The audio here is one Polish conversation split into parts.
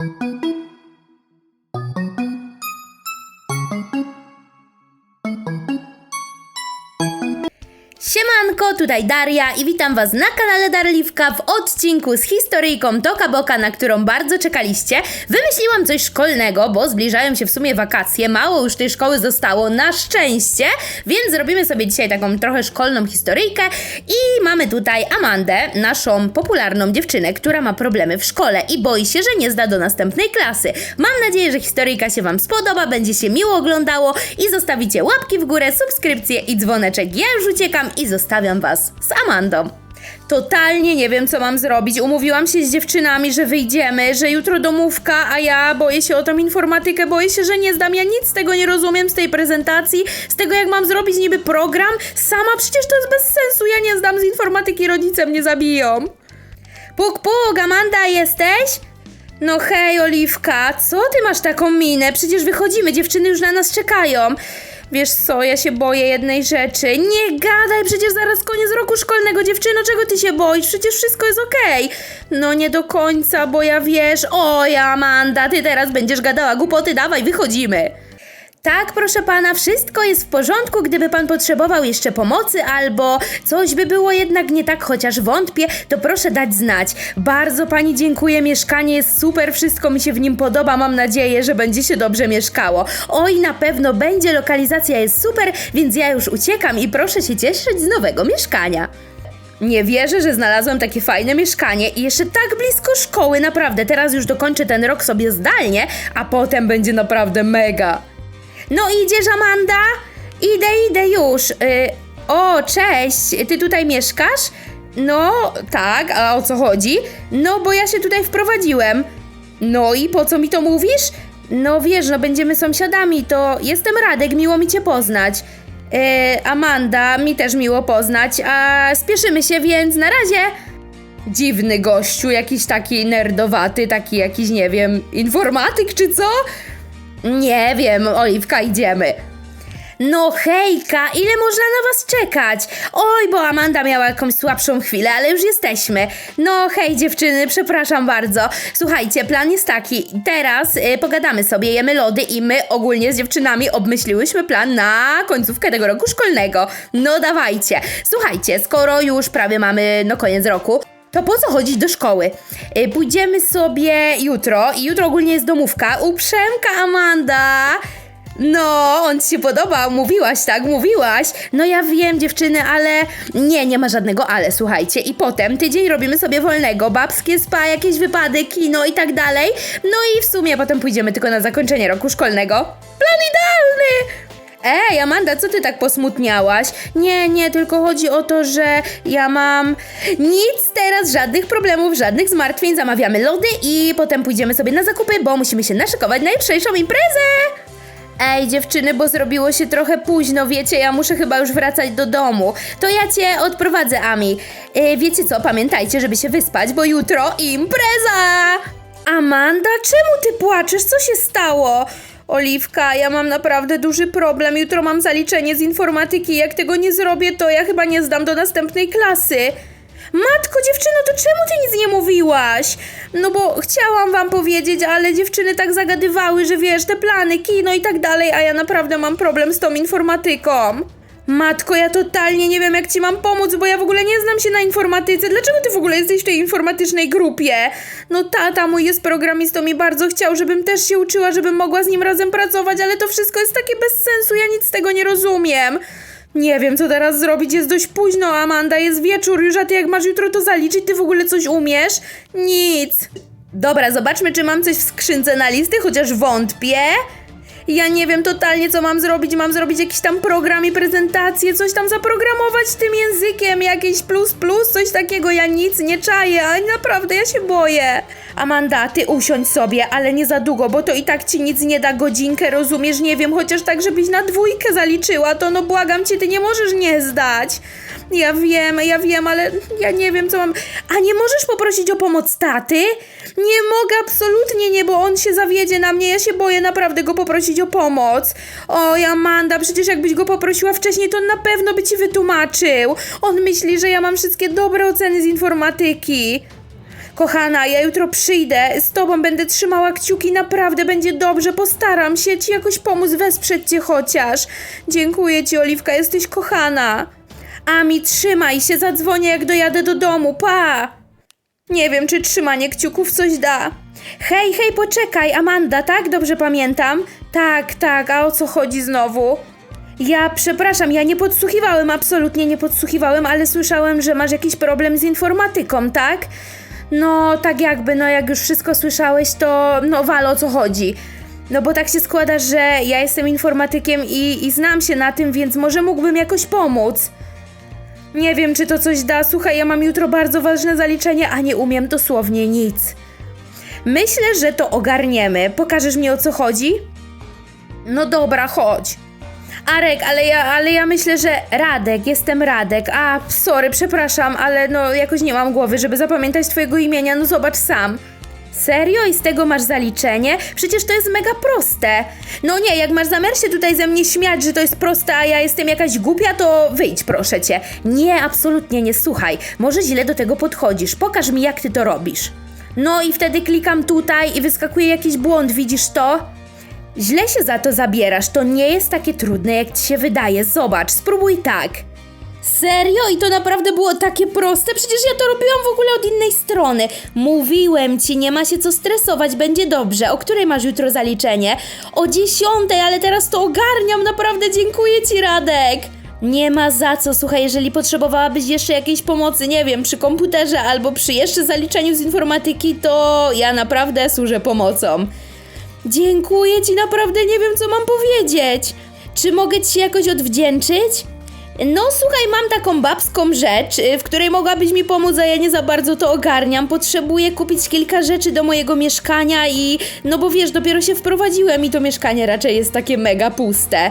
thank you. Siemanko, tutaj Daria i witam Was na kanale Darliwka w odcinku z historyjką Toka Boka, na którą bardzo czekaliście. Wymyśliłam coś szkolnego, bo zbliżają się w sumie wakacje, mało już tej szkoły zostało, na szczęście, więc zrobimy sobie dzisiaj taką trochę szkolną historyjkę i mamy tutaj Amandę, naszą popularną dziewczynę, która ma problemy w szkole i boi się, że nie zda do następnej klasy. Mam nadzieję, że historyjka się Wam spodoba, będzie się miło oglądało i zostawicie łapki w górę, subskrypcje i dzwoneczek. Ja już uciekam i zostawiam Was z Amandą. Totalnie nie wiem, co mam zrobić. Umówiłam się z dziewczynami, że wyjdziemy, że jutro domówka, a ja boję się o tą informatykę, boję się, że nie zdam. Ja nic z tego nie rozumiem, z tej prezentacji, z tego, jak mam zrobić niby program. Sama przecież to jest bez sensu. Ja nie zdam z informatyki, rodzice mnie zabiją. Puk, puk, Amanda, jesteś? No hej, Oliwka, co ty masz taką minę? Przecież wychodzimy, dziewczyny już na nas czekają. Wiesz co, ja się boję jednej rzeczy. Nie gadaj, przecież zaraz koniec roku szkolnego, dziewczyno, czego ty się boisz? Przecież wszystko jest okej. No nie do końca, bo ja wiesz, oj Amanda, ty teraz będziesz gadała głupoty, dawaj, wychodzimy. Tak, proszę pana, wszystko jest w porządku. Gdyby pan potrzebował jeszcze pomocy albo coś by było jednak nie tak, chociaż wątpię, to proszę dać znać. Bardzo pani dziękuję, mieszkanie jest super, wszystko mi się w nim podoba. Mam nadzieję, że będzie się dobrze mieszkało. Oj, na pewno będzie, lokalizacja jest super, więc ja już uciekam i proszę się cieszyć z nowego mieszkania. Nie wierzę, że znalazłem takie fajne mieszkanie i jeszcze tak blisko szkoły, naprawdę. Teraz już dokończę ten rok sobie zdalnie, a potem będzie naprawdę mega. No idziesz, Amanda? Idę, idę już. Y, o, cześć, ty tutaj mieszkasz? No, tak, a o co chodzi? No, bo ja się tutaj wprowadziłem. No i po co mi to mówisz? No wiesz, no będziemy sąsiadami, to jestem Radek, miło mi cię poznać. Y, Amanda, mi też miło poznać, a spieszymy się, więc na razie. Dziwny gościu, jakiś taki nerdowaty, taki jakiś, nie wiem, informatyk czy co? Nie wiem, Oliwka, idziemy. No hejka, ile można na was czekać? Oj, bo Amanda miała jakąś słabszą chwilę, ale już jesteśmy. No hej dziewczyny, przepraszam bardzo. Słuchajcie, plan jest taki. Teraz y, pogadamy sobie, jemy lody i my ogólnie z dziewczynami obmyśliłyśmy plan na końcówkę tego roku szkolnego. No dawajcie. Słuchajcie, skoro już prawie mamy no koniec roku, to po co chodzić do szkoły? Y, Pójdziemy sobie jutro i jutro ogólnie jest domówka. Uprzemka Amanda! No, on ci się podobał, mówiłaś tak, mówiłaś. No ja wiem, dziewczyny, ale nie, nie ma żadnego ale, słuchajcie. I potem tydzień robimy sobie wolnego, babskie spa, jakieś wypady, kino i tak dalej. No i w sumie potem pójdziemy tylko na zakończenie roku szkolnego. Plan idealny! Ej, Amanda, co ty tak posmutniałaś? Nie, nie, tylko chodzi o to, że ja mam nic teraz, żadnych problemów, żadnych zmartwień. Zamawiamy lody i potem pójdziemy sobie na zakupy, bo musimy się naszykować na jutrzejszą imprezę. Ej, dziewczyny, bo zrobiło się trochę późno, wiecie, ja muszę chyba już wracać do domu. To ja cię odprowadzę, Ami. E, wiecie co, pamiętajcie, żeby się wyspać, bo jutro impreza! Amanda, czemu ty płaczesz? Co się stało? Oliwka, ja mam naprawdę duży problem. Jutro mam zaliczenie z informatyki. Jak tego nie zrobię, to ja chyba nie zdam do następnej klasy. Matko, dziewczyno, to czemu ty nic nie mówiłaś? No bo chciałam wam powiedzieć, ale dziewczyny tak zagadywały, że wiesz, te plany, kino i tak dalej, a ja naprawdę mam problem z tą informatyką. Matko, ja totalnie nie wiem, jak ci mam pomóc, bo ja w ogóle nie znam się na informatyce. Dlaczego ty w ogóle jesteś w tej informatycznej grupie? No tata mój jest programistą i bardzo chciał, żebym też się uczyła, żebym mogła z nim razem pracować, ale to wszystko jest takie bez sensu, ja nic z tego nie rozumiem. Nie wiem, co teraz zrobić, jest dość późno, Amanda, jest wieczór już, a ty jak masz jutro to zaliczyć, ty w ogóle coś umiesz? Nic. Dobra, zobaczmy, czy mam coś w skrzynce na listy, chociaż wątpię. Ja nie wiem totalnie, co mam zrobić. Mam zrobić jakiś tam program i prezentację, coś tam zaprogramować tym językiem, jakieś plus plus, coś takiego. Ja nic nie czaję, ale naprawdę ja się boję. Amanda, ty usiądź sobie, ale nie za długo, bo to i tak ci nic nie da godzinkę, rozumiesz? Nie wiem, chociaż tak, żebyś na dwójkę zaliczyła, to no błagam cię, ty nie możesz nie zdać. Ja wiem, ja wiem, ale ja nie wiem, co mam. A nie możesz poprosić o pomoc taty? Nie mogę, absolutnie nie, bo on się zawiedzie na mnie. Ja się boję naprawdę go poprosić o pomoc. Oj, Amanda, przecież jakbyś go poprosiła wcześniej, to on na pewno by ci wytłumaczył. On myśli, że ja mam wszystkie dobre oceny z informatyki. Kochana, ja jutro przyjdę, z tobą będę trzymała kciuki, naprawdę będzie dobrze, postaram się ci jakoś pomóc, wesprzeć cię chociaż. Dziękuję ci, Oliwka, jesteś kochana. Ami, trzymaj się, zadzwonię jak dojadę do domu, pa! Nie wiem, czy trzymanie kciuków coś da. Hej, hej, poczekaj, Amanda, tak? Dobrze pamiętam? Tak, tak, a o co chodzi znowu? Ja przepraszam, ja nie podsłuchiwałem, absolutnie nie podsłuchiwałem, ale słyszałem, że masz jakiś problem z informatyką, tak? No, tak jakby, no jak już wszystko słyszałeś, to no wal o co chodzi. No bo tak się składa, że ja jestem informatykiem i, i znam się na tym, więc może mógłbym jakoś pomóc. Nie wiem, czy to coś da. Słuchaj, ja mam jutro bardzo ważne zaliczenie, a nie umiem dosłownie nic. Myślę, że to ogarniemy. Pokażesz mi o co chodzi? No dobra, chodź. Arek, ale ja, ale ja myślę, że Radek, jestem Radek. A, sorry, przepraszam, ale no jakoś nie mam głowy, żeby zapamiętać twojego imienia, no zobacz sam. Serio? I z tego masz zaliczenie? Przecież to jest mega proste. No nie, jak masz zamiar się tutaj ze mnie śmiać, że to jest proste, a ja jestem jakaś głupia, to wyjdź proszę cię. Nie, absolutnie nie, słuchaj. Może źle do tego podchodzisz. Pokaż mi, jak ty to robisz. No i wtedy klikam tutaj i wyskakuje jakiś błąd, widzisz to? Źle się za to zabierasz, to nie jest takie trudne, jak ci się wydaje. Zobacz, spróbuj tak. Serio? I to naprawdę było takie proste? Przecież ja to robiłam w ogóle od innej strony. Mówiłem ci, nie ma się co stresować, będzie dobrze. O której masz jutro zaliczenie? O dziesiątej, ale teraz to ogarniam, naprawdę dziękuję ci, Radek. Nie ma za co, słuchaj, jeżeli potrzebowałabyś jeszcze jakiejś pomocy, nie wiem, przy komputerze albo przy jeszcze zaliczeniu z informatyki, to ja naprawdę służę pomocą. Dziękuję ci, naprawdę nie wiem, co mam powiedzieć. Czy mogę ci jakoś odwdzięczyć? No słuchaj, mam taką babską rzecz, y, w której mogłabyś mi pomóc, a ja nie za bardzo to ogarniam. Potrzebuję kupić kilka rzeczy do mojego mieszkania i... No bo wiesz, dopiero się wprowadziłem i to mieszkanie raczej jest takie mega puste.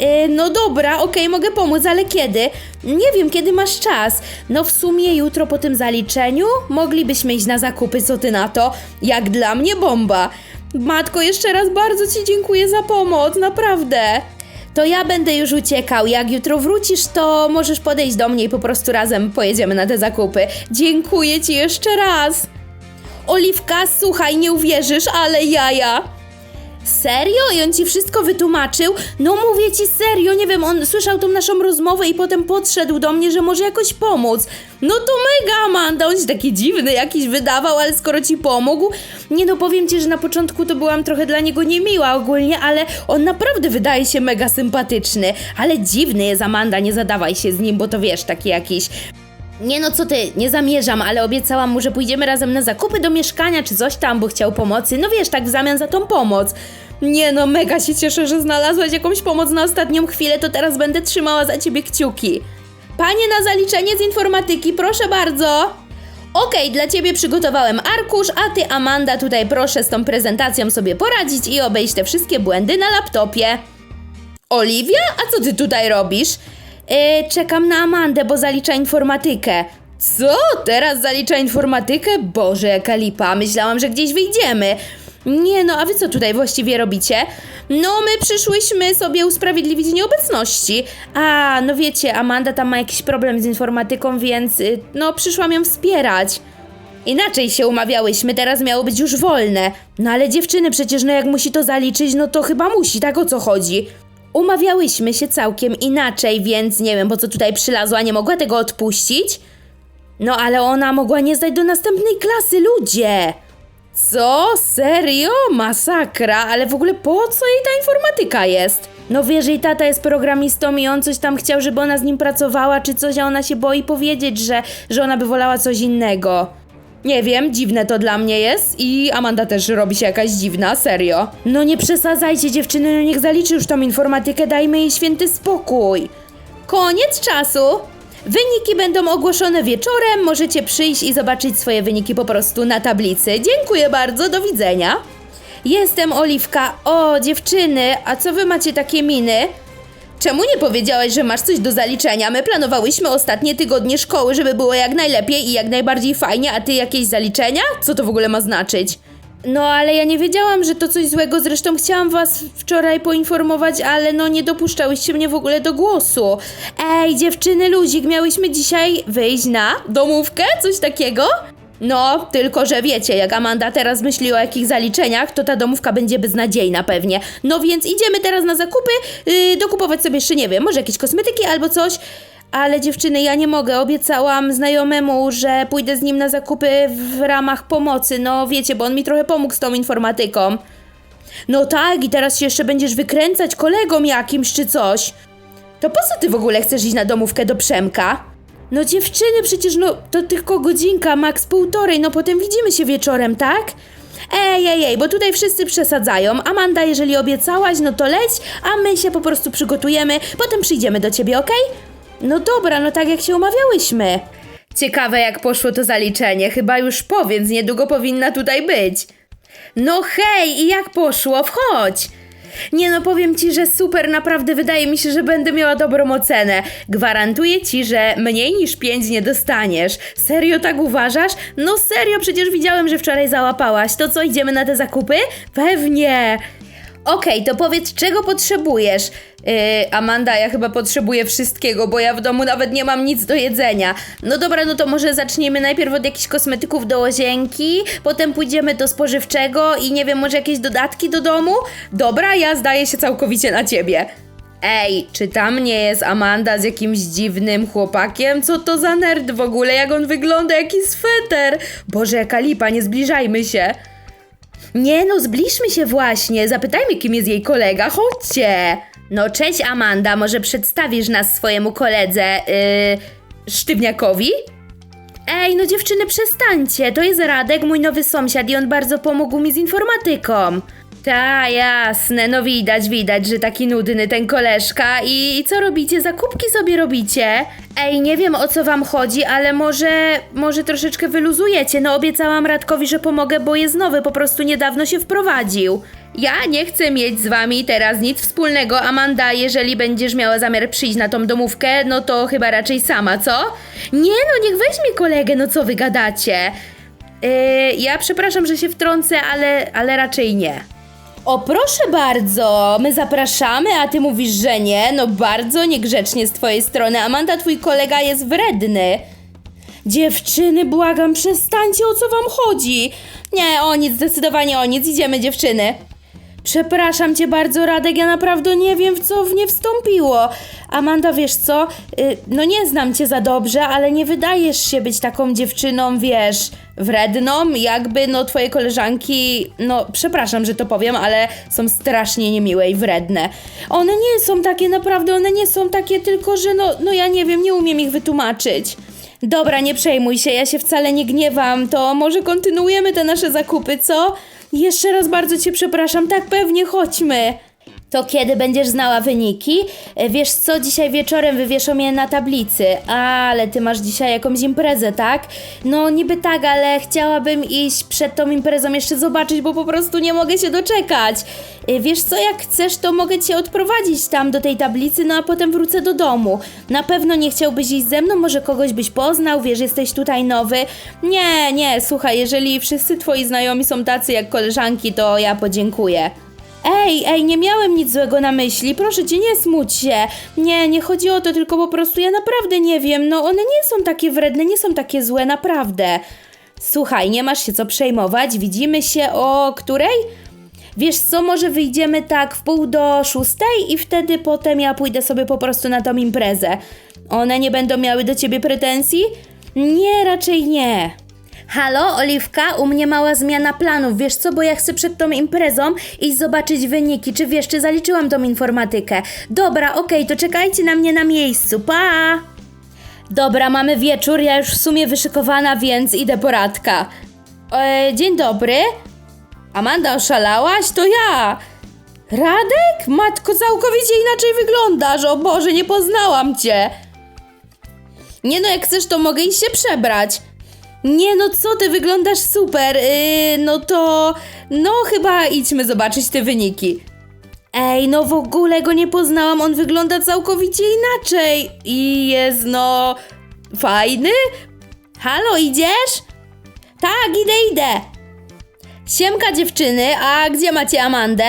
Y, No dobra, okej, mogę pomóc, ale kiedy? Nie wiem, kiedy masz czas. No w sumie jutro po tym zaliczeniu moglibyśmy iść na zakupy, co ty na to? Jak dla mnie bomba. Matko, jeszcze raz bardzo ci dziękuję za pomoc, naprawdę. To ja będę już uciekał. Jak jutro wrócisz, to możesz podejść do mnie i po prostu razem pojedziemy na te zakupy. Dziękuję ci jeszcze raz. Oliwka, słuchaj, nie uwierzysz, ale jaja. Serio? I on ci wszystko wytłumaczył? No mówię ci serio, nie wiem, on słyszał tą naszą rozmowę i potem podszedł do mnie, że może jakoś pomóc. No to mega, Amanda, on się taki dziwny jakiś wydawał, ale skoro ci pomógł... Nie no, powiem ci, że na początku to byłam trochę dla niego niemiła ogólnie, ale on naprawdę wydaje się mega sympatyczny. Ale dziwny jest Amanda, nie zadawaj się z nim, bo to wiesz, taki jakiś... Nie no, co ty, nie zamierzam, ale obiecałam mu, że pójdziemy razem na zakupy do mieszkania czy coś tam, bo chciał pomocy. No wiesz, tak w zamian za tą pomoc. Nie no, mega się cieszę, że znalazłaś jakąś pomoc na ostatnią chwilę, to teraz będę trzymała za ciebie kciuki. Panie na zaliczenie z informatyki, proszę bardzo. Okej, dla ciebie przygotowałem arkusz, a ty, Amanda, tutaj proszę z tą prezentacją sobie poradzić i obejść te wszystkie błędy na laptopie. Oliwia? A co ty tutaj robisz? Yy, czekam na Amandę, bo zalicza informatykę. Co? Teraz zalicza informatykę? Boże, jaka lipa. Myślałam, że gdzieś wyjdziemy. Nie no, a wy co tutaj właściwie robicie? No, my przyszłyśmy sobie usprawiedliwić nieobecności. A, no wiecie, Amanda tam ma jakiś problem z informatyką, więc y, no przyszłam ją wspierać. Inaczej się umawiałyśmy, teraz miało być już wolne. No ale dziewczyny, przecież no jak musi to zaliczyć, no to chyba musi, tak o co chodzi? Umawiałyśmy się całkiem inaczej, więc nie wiem po co tutaj przylazła, nie mogła tego odpuścić. No ale ona mogła nie zdać do następnej klasy, ludzie! Co? Serio? Masakra, ale w ogóle po co jej ta informatyka jest? No wiesz, jej tata jest programistą i on coś tam chciał, żeby ona z nim pracowała czy coś, a ona się boi powiedzieć, że, że ona by wolała coś innego. Nie wiem, dziwne to dla mnie jest i Amanda też robi się jakaś dziwna, serio. No nie przesadzajcie dziewczyny, no niech zaliczy już tą informatykę, dajmy jej święty spokój. Koniec czasu. Wyniki będą ogłoszone wieczorem, możecie przyjść i zobaczyć swoje wyniki po prostu na tablicy. Dziękuję bardzo, do widzenia. Jestem Oliwka. O, dziewczyny, a co wy macie takie miny? Czemu nie powiedziałaś, że masz coś do zaliczenia? My planowałyśmy ostatnie tygodnie szkoły, żeby było jak najlepiej i jak najbardziej fajnie, a ty jakieś zaliczenia? Co to w ogóle ma znaczyć? No, ale ja nie wiedziałam, że to coś złego. Zresztą chciałam was wczoraj poinformować, ale no nie dopuszczałyście mnie w ogóle do głosu. Ej, dziewczyny, luzik, miałyśmy dzisiaj wyjść na domówkę? Coś takiego? No, tylko że wiecie, jak Amanda teraz myśli o jakich zaliczeniach, to ta domówka będzie beznadziejna pewnie. No więc idziemy teraz na zakupy, yy, dokupować sobie jeszcze, nie wiem, może jakieś kosmetyki albo coś. Ale dziewczyny, ja nie mogę. Obiecałam znajomemu, że pójdę z nim na zakupy w ramach pomocy. No wiecie, bo on mi trochę pomógł z tą informatyką. No tak, i teraz się jeszcze będziesz wykręcać kolegom jakimś czy coś. To po co ty w ogóle chcesz iść na domówkę do Przemka? No dziewczyny, przecież no to tylko godzinka, max półtorej, no potem widzimy się wieczorem, tak? Ej, ej, ej, bo tutaj wszyscy przesadzają. Amanda, jeżeli obiecałaś, no to leć, a my się po prostu przygotujemy, potem przyjdziemy do ciebie, okej? No dobra, no tak jak się umawiałyśmy. Ciekawe jak poszło to zaliczenie, chyba już po, więc niedługo powinna tutaj być. No hej, i jak poszło? Wchodź! Nie no, powiem ci, że super, naprawdę wydaje mi się, że będę miała dobrą ocenę. Gwarantuję ci, że mniej niż 5 nie dostaniesz. Serio tak uważasz? No serio, przecież widziałem, że wczoraj załapałaś. To co, idziemy na te zakupy? Pewnie! Okej, to powiedz, czego potrzebujesz? Yy, Amanda, ja chyba potrzebuję wszystkiego, bo ja w domu nawet nie mam nic do jedzenia. No dobra, no to może zaczniemy najpierw od jakichś kosmetyków do łazienki, potem pójdziemy do spożywczego i nie wiem, może jakieś dodatki do domu? Dobra, ja zdaję się całkowicie na ciebie. Ej, czy tam nie jest Amanda z jakimś dziwnym chłopakiem? Co to za nerd w ogóle? Jak on wygląda? Jaki sweter? Boże, jaka lipa, nie zbliżajmy się. Nie no, zbliżmy się właśnie. Zapytajmy, kim jest jej kolega. Chodźcie. No, cześć Amanda, może przedstawisz nas swojemu koledze, yy, Sztywniakowi? Ej, no dziewczyny, przestańcie. To jest Radek, mój nowy sąsiad i on bardzo pomógł mi z informatyką. Ta, jasne, no widać, widać, że taki nudny ten koleżka. I, I co robicie? Zakupki sobie robicie? Ej, nie wiem o co wam chodzi, ale może, może troszeczkę wyluzujecie. No obiecałam Radkowi, że pomogę, bo jest nowy, po prostu niedawno się wprowadził. Ja nie chcę mieć z wami teraz nic wspólnego, Amanda, jeżeli będziesz miała zamiar przyjść na tą domówkę, no to chyba raczej sama, co? Nie no, niech weźmie kolegę, no co wy gadacie? Yy, ja przepraszam, że się wtrącę, ale, ale raczej nie. O, proszę bardzo, my zapraszamy, a ty mówisz, że nie. No bardzo niegrzecznie z twojej strony. Amanda, twój kolega jest wredny. Dziewczyny, błagam, przestańcie, o co wam chodzi? Nie, o nic, zdecydowanie o nic. Idziemy, dziewczyny. Przepraszam cię bardzo, Radek, ja naprawdę nie wiem, w co w nie wstąpiło. Amanda, wiesz co? Y, no nie znam cię za dobrze, ale nie wydajesz się być taką dziewczyną, wiesz, wredną, jakby no twoje koleżanki, no przepraszam, że to powiem, ale są strasznie niemiłe i wredne. One nie są takie, naprawdę, one nie są takie, tylko że no, no ja nie wiem, nie umiem ich wytłumaczyć. Dobra, nie przejmuj się, ja się wcale nie gniewam, to może kontynuujemy te nasze zakupy, co? Jeszcze raz bardzo cię przepraszam, tak pewnie, chodźmy. To kiedy będziesz znała wyniki? E, Wiesz co, dzisiaj wieczorem wywieszą je na tablicy. Ale ty masz dzisiaj jakąś imprezę, tak? No niby tak, ale chciałabym iść przed tą imprezą jeszcze zobaczyć, bo po prostu nie mogę się doczekać. E, Wiesz co, jak chcesz, to mogę cię odprowadzić tam do tej tablicy, no a potem wrócę do domu. Na pewno nie chciałbyś iść ze mną, może kogoś byś poznał, wiesz, jesteś tutaj nowy. Nie, nie, słuchaj, jeżeli wszyscy twoi znajomi są tacy jak koleżanki, to ja podziękuję. Ej, ej, nie miałem nic złego na myśli, proszę cię, nie smuć się. Nie, nie chodzi o to, tylko po prostu ja naprawdę nie wiem, no one nie są takie wredne, nie są takie złe, naprawdę. Słuchaj, nie masz się co przejmować, widzimy się o której? Wiesz co, może wyjdziemy tak w pół do szóstej i wtedy potem ja pójdę sobie po prostu na tą imprezę. One nie będą miały do ciebie pretensji? Nie, raczej nie. Halo, Oliwka, u mnie mała zmiana planów. Wiesz co, bo ja chcę przed tą imprezą iść zobaczyć wyniki. Czy wiesz, czy zaliczyłam tą informatykę? Dobra, okej, to czekajcie na mnie na miejscu. Pa! Dobra, mamy wieczór, ja już w sumie wyszykowana, więc idę po Radka. E, dzień dobry. Amanda, oszalałaś? To ja. Radek? Matko, całkowicie inaczej wyglądasz. O Boże, nie poznałam cię. Nie no, jak chcesz, to mogę iść się przebrać. Nie no, co ty, wyglądasz super. Yy, no to. No, chyba idźmy zobaczyć te wyniki. Ej, no w ogóle go nie poznałam, on wygląda całkowicie inaczej. I jest no. fajny? Halo, idziesz? Tak, idę, idę. Siemka dziewczyny, a gdzie macie Amandę?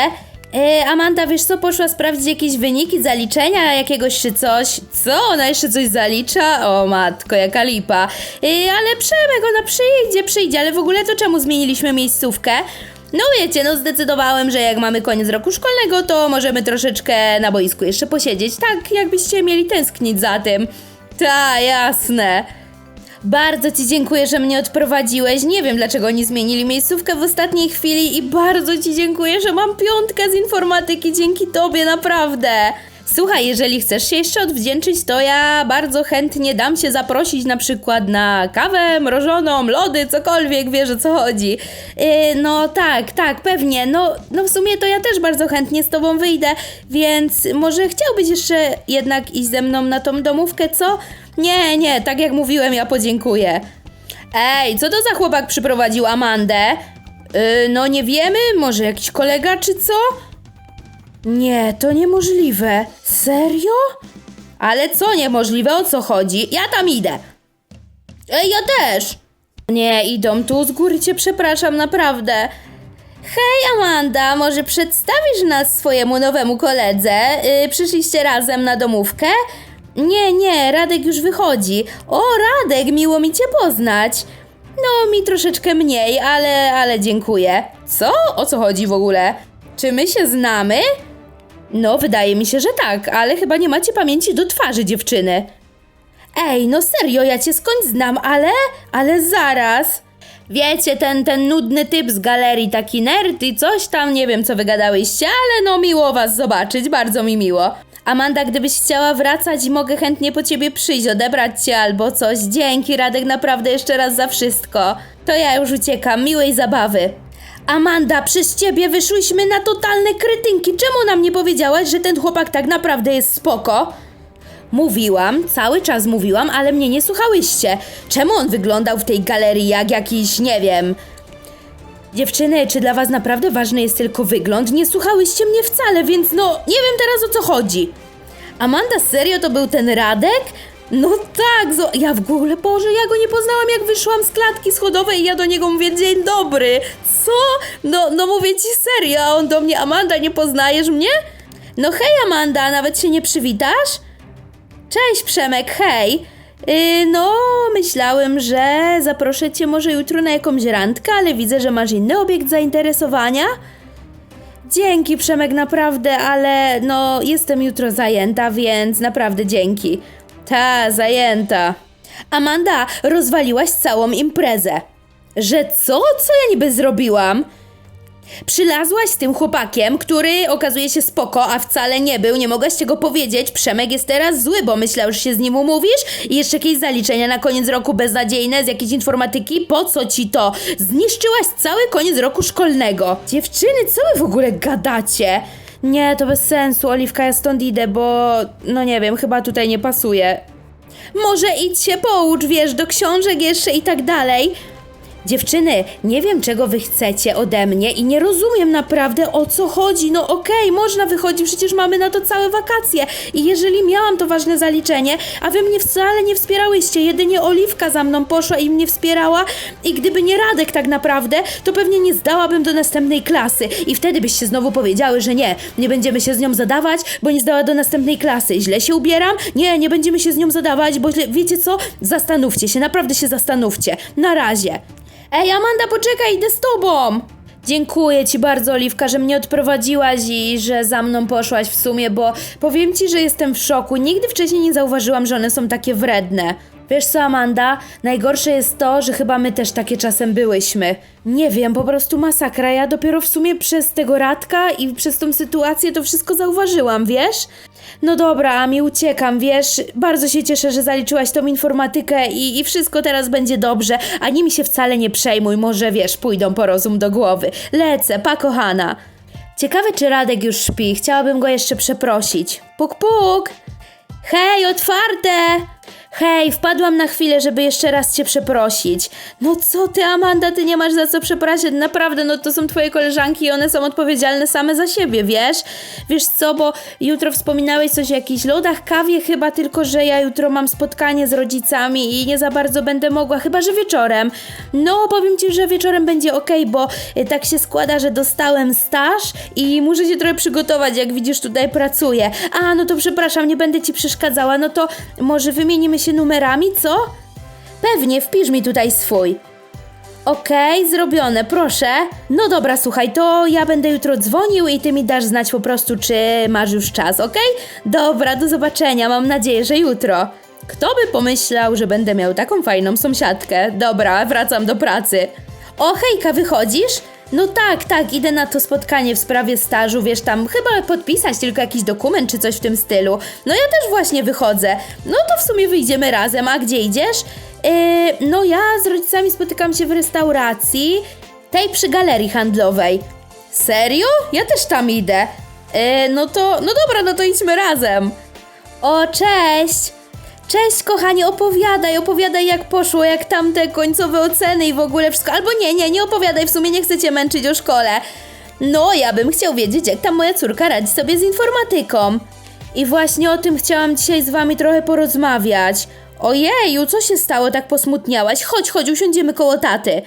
E, Amanda, wiesz co, poszła sprawdzić jakieś wyniki, zaliczenia jakiegoś czy coś. Co? Ona jeszcze coś zalicza? O matko, jaka lipa. E, ale Przemek, ona przyjdzie, przyjdzie, ale w ogóle to czemu zmieniliśmy miejscówkę? No wiecie, no zdecydowałem, że jak mamy koniec roku szkolnego, to możemy troszeczkę na boisku jeszcze posiedzieć, tak jakbyście mieli tęsknić za tym. Ta, jasne. Bardzo Ci dziękuję, że mnie odprowadziłeś. Nie wiem, dlaczego oni zmienili miejscówkę w ostatniej chwili i bardzo Ci dziękuję, że mam piątkę z informatyki dzięki Tobie, naprawdę. Słuchaj, jeżeli chcesz się jeszcze odwdzięczyć, to ja bardzo chętnie dam się zaprosić na przykład na kawę mrożoną, lody, cokolwiek, wiesz o co chodzi. Yy, no tak, tak, pewnie. No, no w sumie to ja też bardzo chętnie z Tobą wyjdę, więc może chciałbyś jeszcze jednak iść ze mną na tą domówkę, co? Nie, nie, tak jak mówiłem, ja podziękuję. Ej, co to za chłopak przyprowadził Amandę? Yy, no nie wiemy, może jakiś kolega czy co? Nie, to niemożliwe. Serio? Ale co niemożliwe, o co chodzi? Ja tam idę. Ej, ja też. Nie, idą tu z góry cię przepraszam, naprawdę. Hej Amanda, może przedstawisz nas swojemu nowemu koledze? Yy, przyszliście razem na domówkę? Nie, nie, Radek już wychodzi. O, Radek, miło mi cię poznać. No, mi troszeczkę mniej, ale, ale dziękuję. Co? O co chodzi w ogóle? Czy my się znamy? No, wydaje mi się, że tak, ale chyba nie macie pamięci do twarzy dziewczyny. Ej, no serio, ja cię skądś znam, ale, ale zaraz. Wiecie, ten, ten nudny typ z galerii, taki nerd i coś tam, nie wiem co wygadałyście, ale no miło was zobaczyć, bardzo mi miło. Amanda, gdybyś chciała wracać, mogę chętnie po ciebie przyjść, odebrać cię albo coś. Dzięki, Radek, naprawdę jeszcze raz za wszystko. To ja już uciekam, miłej zabawy. Amanda, przez ciebie wyszłyśmy na totalne krytynki. Czemu nam nie powiedziałaś, że ten chłopak tak naprawdę jest spoko? Mówiłam, cały czas mówiłam, ale mnie nie słuchałyście. Czemu on wyglądał w tej galerii jak jakiś, nie wiem... Dziewczyny, czy dla was naprawdę ważny jest tylko wygląd? Nie słuchałyście mnie wcale, więc no, nie wiem teraz o co chodzi. Amanda, serio to był ten Radek? No tak, zo- ja w ogóle, Boże, ja go nie poznałam jak wyszłam z klatki schodowej i ja do niego mówię dzień dobry. Co? No, no mówię ci serio, a on do mnie, Amanda, nie poznajesz mnie? No hej Amanda, nawet się nie przywitasz? Cześć Przemek, hej. Yy, no, myślałem, że zaproszę cię może jutro na jakąś randkę, ale widzę, że masz inny obiekt zainteresowania. Dzięki Przemek, naprawdę, ale no, jestem jutro zajęta, więc naprawdę dzięki. Ta, zajęta. Amanda, rozwaliłaś całą imprezę. Że co? Co ja niby zrobiłam? Przylazłaś z tym chłopakiem, który okazuje się spoko, a wcale nie był, nie mogłaś tego powiedzieć. Przemek jest teraz zły, bo myślał, że się z nim umówisz i jeszcze jakieś zaliczenia na koniec roku beznadziejne z jakiejś informatyki. Po co ci to? Zniszczyłaś cały koniec roku szkolnego. Dziewczyny, co wy w ogóle gadacie? Nie, to bez sensu, Oliwka, ja stąd idę, bo no nie wiem, chyba tutaj nie pasuje. Może idź się poucz, wiesz, do książek jeszcze i tak dalej. Dziewczyny, nie wiem czego wy chcecie ode mnie i nie rozumiem naprawdę o co chodzi. No okej, można wychodzić, przecież mamy na to całe wakacje. I jeżeli miałam to ważne zaliczenie, a wy mnie wcale nie wspierałyście, jedynie Oliwka za mną poszła i mnie wspierała i gdyby nie Radek tak naprawdę, to pewnie nie zdałabym do następnej klasy i wtedy byście znowu powiedziały, że nie, nie będziemy się z nią zadawać, bo nie zdała do następnej klasy. Źle się ubieram? Nie, nie będziemy się z nią zadawać, bo źle... wiecie co? Zastanówcie się, naprawdę się zastanówcie. Na razie. Ej, Amanda, poczekaj, idę z tobą! Dziękuję ci bardzo, Oliwka, że mnie odprowadziłaś i że za mną poszłaś w sumie, bo powiem ci, że jestem w szoku. Nigdy wcześniej nie zauważyłam, że one są takie wredne. Wiesz co, Amanda? Najgorsze jest to, że chyba my też takie czasem byłyśmy. Nie wiem, po prostu masakra. Ja dopiero w sumie przez tego Radka i przez tą sytuację to wszystko zauważyłam, wiesz? No dobra, Ami, uciekam, wiesz? Bardzo się cieszę, że zaliczyłaś tą informatykę i, i wszystko teraz będzie dobrze, a nimi się wcale nie przejmuj, może wiesz, pójdą po rozum do głowy. Lecę, pa kochana. Ciekawe, czy Radek już śpi, chciałabym go jeszcze przeprosić. Puk, puk! Hej, otwarte! Hej, wpadłam na chwilę, żeby jeszcze raz cię przeprosić. No co ty, Amanda, ty nie masz za co przepraszać, naprawdę, no to są twoje koleżanki i one są odpowiedzialne same za siebie, wiesz? Wiesz co, bo jutro wspominałeś coś o jakichś lodach, kawie chyba, tylko że ja jutro mam spotkanie z rodzicami i nie za bardzo będę mogła, chyba że wieczorem. No, powiem ci, że wieczorem będzie ok, bo y, tak się składa, że dostałem staż i muszę się trochę przygotować, jak widzisz, tutaj pracuję. A, no to przepraszam, nie będę ci przeszkadzała, no to może wymienimy się numerami, co? Pewnie, wpisz mi tutaj swój. Okej, zrobione, proszę. No dobra, słuchaj, to ja będę jutro dzwonił i ty mi dasz znać po prostu, czy masz już czas, okej? Dobra, do zobaczenia, mam nadzieję, że jutro. Kto by pomyślał, że będę miał taką fajną sąsiadkę? Dobra, wracam do pracy. O, hejka, wychodzisz? No tak, tak, idę na to spotkanie w sprawie stażu, wiesz, tam chyba podpisać tylko jakiś dokument czy coś w tym stylu. No ja też właśnie wychodzę. No to w sumie wyjdziemy razem, a gdzie idziesz? Yy, no ja z rodzicami spotykam się w restauracji, tej przy galerii handlowej. Serio? Ja też tam idę. Yy, no to, no dobra, no to idźmy razem. O, cześć! Cześć, kochanie, opowiadaj, opowiadaj jak poszło, jak tam te końcowe oceny i w ogóle wszystko. Albo nie, nie, nie opowiadaj, w sumie nie chcę cię męczyć o szkole. No, ja bym chciał wiedzieć, jak tam moja córka radzi sobie z informatyką. I właśnie o tym chciałam dzisiaj z wami trochę porozmawiać. Ojeju, co się stało, tak posmutniałaś? Chodź, chodź, usiądziemy koło taty.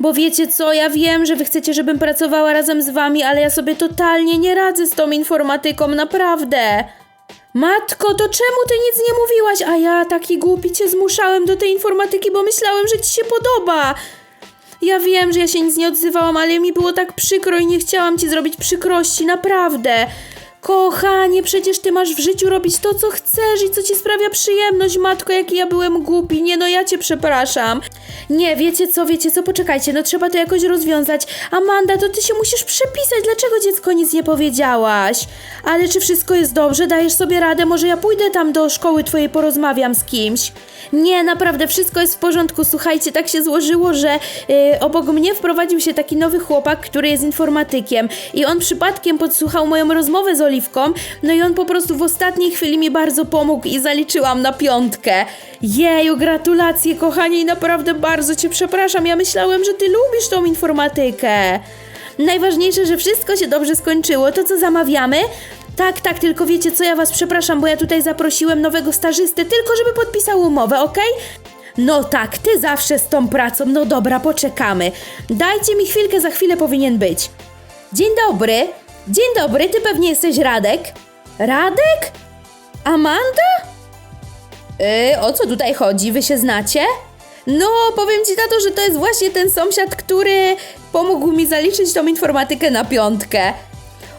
Bo wiecie co, ja wiem, że wy chcecie, żebym pracowała razem z wami, ale ja sobie totalnie nie radzę z tą informatyką, naprawdę. Matko, to czemu ty nic nie mówiłaś? A ja taki głupi cię zmuszałem do tej informatyki, bo myślałem, że ci się podoba. Ja wiem, że ja się nic nie odzywałam, ale mi było tak przykro i nie chciałam ci zrobić przykrości, naprawdę. Kochanie, przecież ty masz w życiu robić to, co chcesz i co ci sprawia przyjemność, matko, jaki ja byłem głupi. Nie, no ja cię przepraszam. Nie, wiecie co, wiecie co, poczekajcie, no trzeba to jakoś rozwiązać. Amanda, to ty się musisz przepisać, dlaczego dziecko nic nie powiedziałaś? Ale czy wszystko jest dobrze, dajesz sobie radę? Może ja pójdę tam do szkoły twojej, porozmawiam z kimś? Nie, naprawdę wszystko jest w porządku. Słuchajcie, tak się złożyło, że yy, obok mnie wprowadził się taki nowy chłopak, który jest informatykiem i on przypadkiem podsłuchał moją rozmowę z Oliwką, no i on po prostu w ostatniej chwili mi bardzo pomógł i zaliczyłam na piątkę. Jeju, gratulacje kochanie i naprawdę bardzo cię przepraszam. Ja myślałem, że ty lubisz tą informatykę. Najważniejsze, że wszystko się dobrze skończyło. To co zamawiamy? Tak, tak, tylko wiecie co, ja was przepraszam, bo ja tutaj zaprosiłem nowego stażystę, tylko żeby podpisał umowę, okej? No tak, ty zawsze z tą pracą, no dobra, poczekamy. Dajcie mi chwilkę, za chwilę powinien być. Dzień dobry, dzień dobry, ty pewnie jesteś Radek? Radek? Amanda? Yy, o co tutaj chodzi? Wy się znacie? No, powiem ci na to, że to jest właśnie ten sąsiad, który pomógł mi zaliczyć tą informatykę na piątkę.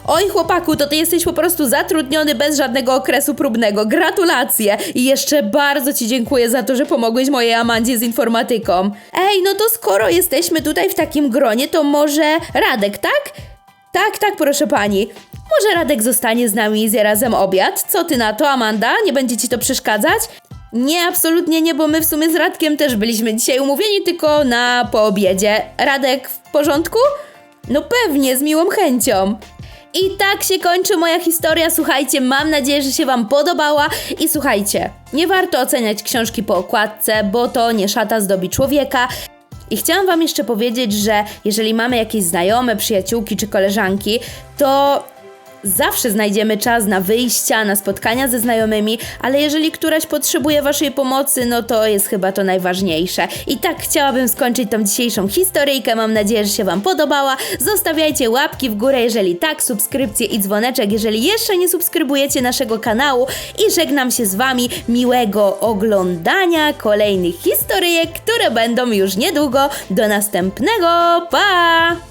Oj, chłopaku, to ty jesteś po prostu zatrudniony bez żadnego okresu próbnego. Gratulacje! I jeszcze bardzo ci dziękuję za to, że pomogłeś mojej Amandzie z informatyką. Ej, no to skoro jesteśmy tutaj w takim gronie, to może Radek, tak? Tak, tak, proszę pani. Może Radek zostanie z nami i zje razem obiad? Co ty na to, Amanda? Nie będzie ci to przeszkadzać? Nie, absolutnie nie, bo my w sumie z Radkiem też byliśmy dzisiaj umówieni tylko na poobiedzie. Radek w porządku? No pewnie, z miłą chęcią. I tak się kończy moja historia. Słuchajcie, mam nadzieję, że się Wam podobała. I słuchajcie, nie warto oceniać książki po okładce, bo to nie szata zdobi człowieka. I chciałam Wam jeszcze powiedzieć, że jeżeli mamy jakieś znajome, przyjaciółki czy koleżanki, to zawsze znajdziemy czas na wyjścia, na spotkania ze znajomymi, ale jeżeli któraś potrzebuje Waszej pomocy, no to jest chyba to najważniejsze. I tak chciałabym skończyć tą dzisiejszą historyjkę. Mam nadzieję, że się Wam podobała. Zostawiajcie łapki w górę, jeżeli tak, subskrypcje i dzwoneczek, jeżeli jeszcze nie subskrybujecie naszego kanału. I żegnam się z Wami. Miłego oglądania kolejnych historyjek, które będą już niedługo. Do następnego. Pa!